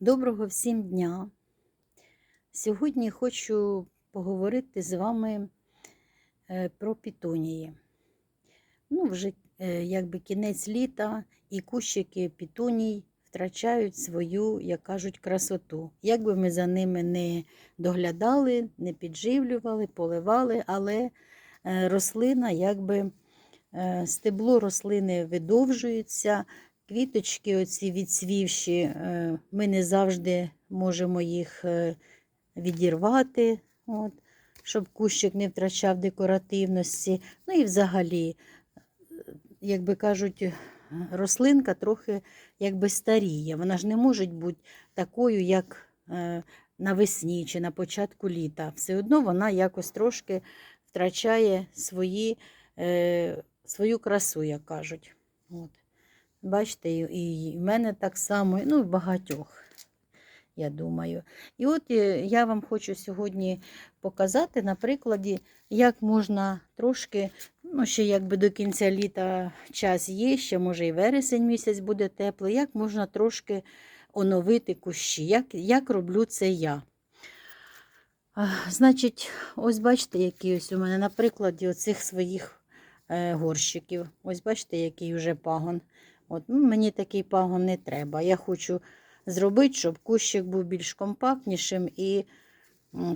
Доброго всім дня! Сьогодні хочу поговорити з вами е, про пітонії. Ну, вже е, якби кінець літа і кущики пітоній втрачають свою, як кажуть, красоту. Як би ми за ними не доглядали, не підживлювали, поливали, але е, рослина, якби стебло рослини видовжується, Квіточки, оці відсвівші, е, ми не завжди можемо їх е, відірвати, от, щоб кущик не втрачав декоративності. Ну і взагалі, е, як би кажуть, рослинка трохи якби старіє. Вона ж не може бути такою, як навесні чи на початку літа. Все одно вона якось трошки втрачає свої, свою красу, як кажуть. От. Бачите, і в мене так само, ну і в багатьох, я думаю. І от е, я вам хочу сьогодні показати на прикладі, як можна трошки, ну, ще якби до кінця літа час є, ще може і вересень місяць буде теплий, як можна трошки оновити кущі, як, як роблю це я. Значить, ось бачите, який ось у мене на прикладі оцих своїх е, горщиків. Ось бачите, який вже пагон. От, ну, Мені такий пагон не треба. Я хочу зробити, щоб кущик був більш компактнішим і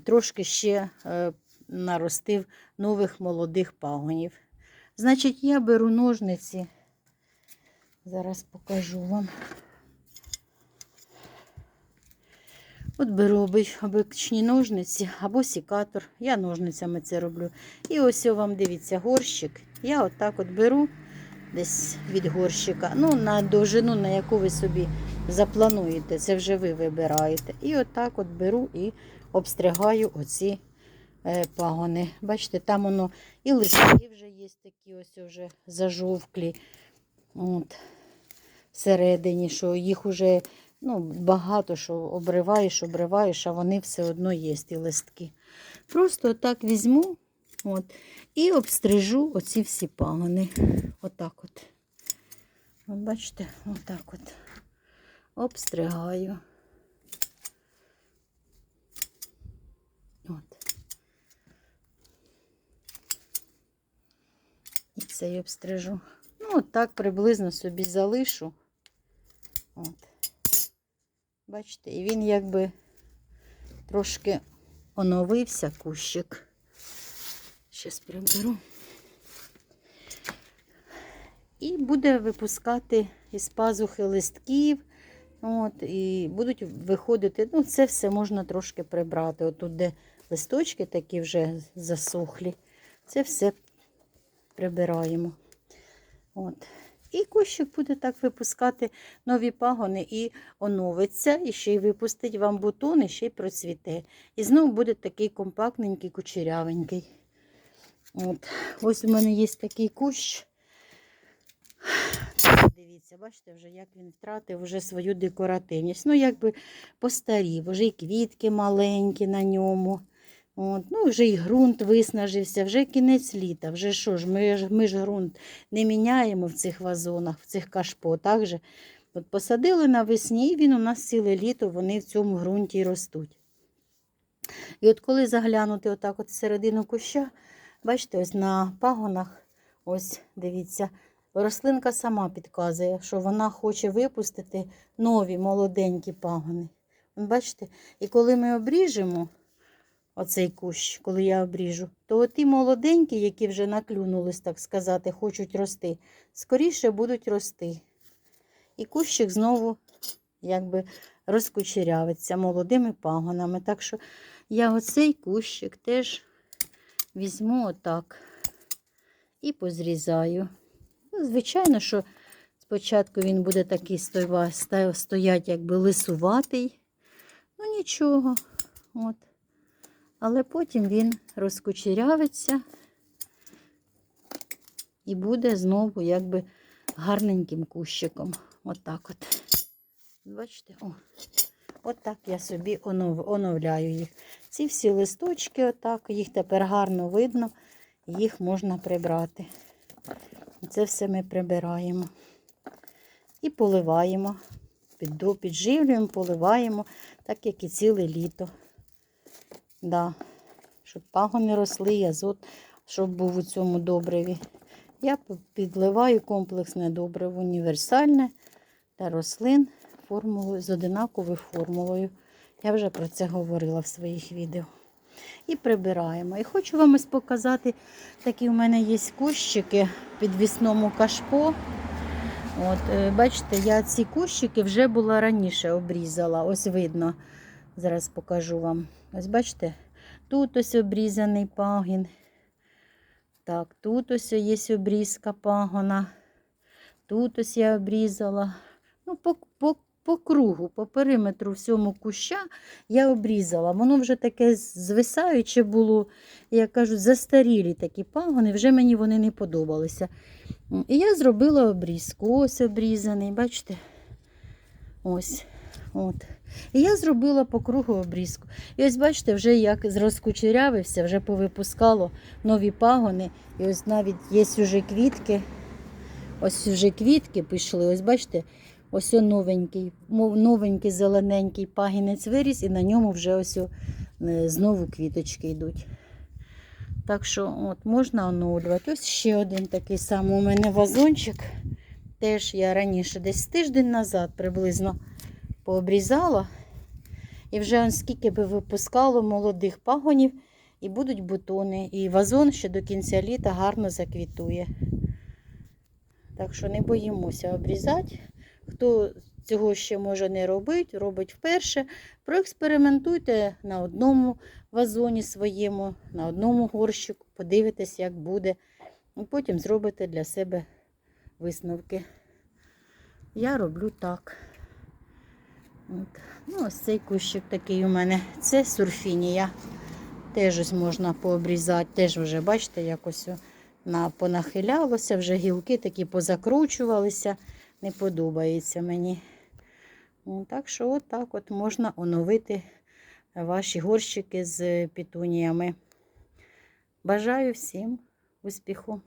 трошки ще е, наростив нових молодих пагонів. Значить, я беру ножниці. Зараз покажу вам. От беру оби- обичні ножниці або сікатор. Я ножницями це роблю. І ось вам дивіться горщик. Я отак от беру десь від горщика. Ну, на довжину, на яку ви собі заплануєте, це вже ви вибираєте. І отак от беру і обстригаю оці е, пагони. Бачите, там воно і листки вже є такі ось вже зажовклі. От, всередині, що їх вже ну, багато що обриваєш, обриваєш, а вони все одно є, ті листки. Просто так візьму от, і обстрижу оці всі пагони. Отак от. От бачите, отак от. Обстригаю. От. І цей обстрижу. Ну, от так приблизно собі залишу. От. Бачите, і він якби трошки оновився кущик. Щас приберу. І буде випускати із пазухи листків. От, І будуть виходити, ну, це все можна трошки прибрати. От тут, де листочки такі вже засохлі, це все прибираємо. От. І кущик буде так випускати нові пагони і оновиться, і ще й випустить вам бутони, ще й процвіте. І знову буде такий компактненький, кучерявенький. От. Ось у мене є такий кущ. Дивіться, бачите, вже як він втратив вже свою декоративність. Ну, якби постарів, вже і квітки маленькі на ньому. От, ну, Вже і ґрунт виснажився, вже кінець літа. Вже що ж, ми ж ми ж ґрунт не міняємо в цих вазонах, в цих кашпо. Так же? От Посадили навесні, і він у нас ціле літо, вони в цьому ґрунті ростуть. І от коли заглянути отак от всередину куща, бачите, ось на пагонах, ось дивіться, рослинка сама підказує, що вона хоче випустити нові молоденькі пагони. Бачите? І коли ми обріжемо, оцей кущ, коли я обріжу, то ті молоденькі, які вже наклюнулись, так сказати, хочуть рости, скоріше будуть рости. І кущик знову якби розкучерявиться молодими пагонами. Так що я оцей кущик теж візьму отак і позрізаю. Ну, Звичайно, що спочатку він буде такий стоять, якби лисуватий. Ну нічого. От але потім він розкучерявиться і буде знову якби гарненьким кущиком. Отак от. Бачите? О, Отак я собі онов, оновляю їх. Ці всі листочки, отак, їх тепер гарно видно, їх можна прибрати. Це все ми прибираємо і поливаємо. підживлюємо, поливаємо, так як і ціле літо. Да. Щоб пагони росли, азот, щоб був у цьому добриві. Я підливаю комплексне добриво універсальне для рослин формулою, з одинаковою формулою. Я вже про це говорила в своїх відео. І прибираємо. І хочу вам ось показати, такі у мене є кущики в підвісному кашпо. От, е, бачите, я ці кущики вже була раніше обрізала. Ось видно. Зараз покажу вам. Ось бачите, тут ось обрізаний пагін. Так, тут ось є обрізка пагона. Тут ось я обрізала. Ну, по, по, по кругу, по периметру всьому куща я обрізала. Воно вже таке звисаюче було. Як кажуть, застарілі такі пагони, вже мені вони не подобалися. І я зробила обрізку. Ось обрізаний, бачите? Ось. От. І я зробила по кругу обрізку. І ось бачите, вже як розкучерявився, вже повипускало нові пагони. І ось навіть є вже квітки. Ось вже квітки пішли. Ось бачите, ось новенький, новенький зелененький пагінець виріс, і на ньому вже ось е, знову квіточки йдуть. Так що от, можна оновлювати. Ось ще один такий самий у мене вазончик. Теж я раніше, десь тиждень назад приблизно пообрізала. І вже он скільки би випускало молодих пагонів, і будуть бутони. І вазон ще до кінця літа гарно заквітує. Так що не боїмося обрізати. Хто цього ще може не робити, робить вперше. Проекспериментуйте на одному вазоні своєму, на одному горщику, подивитесь, як буде. І потім зробите для себе висновки. Я роблю так. От. Ну, ось цей кущик такий у мене. Це сурфінія. Теж ось можна пообрізати. Теж вже, бачите, якось на, понахилялося, вже гілки такі позакручувалися. Не подобається мені. Так що от так от можна оновити ваші горщики з пітуніями. Бажаю всім успіху!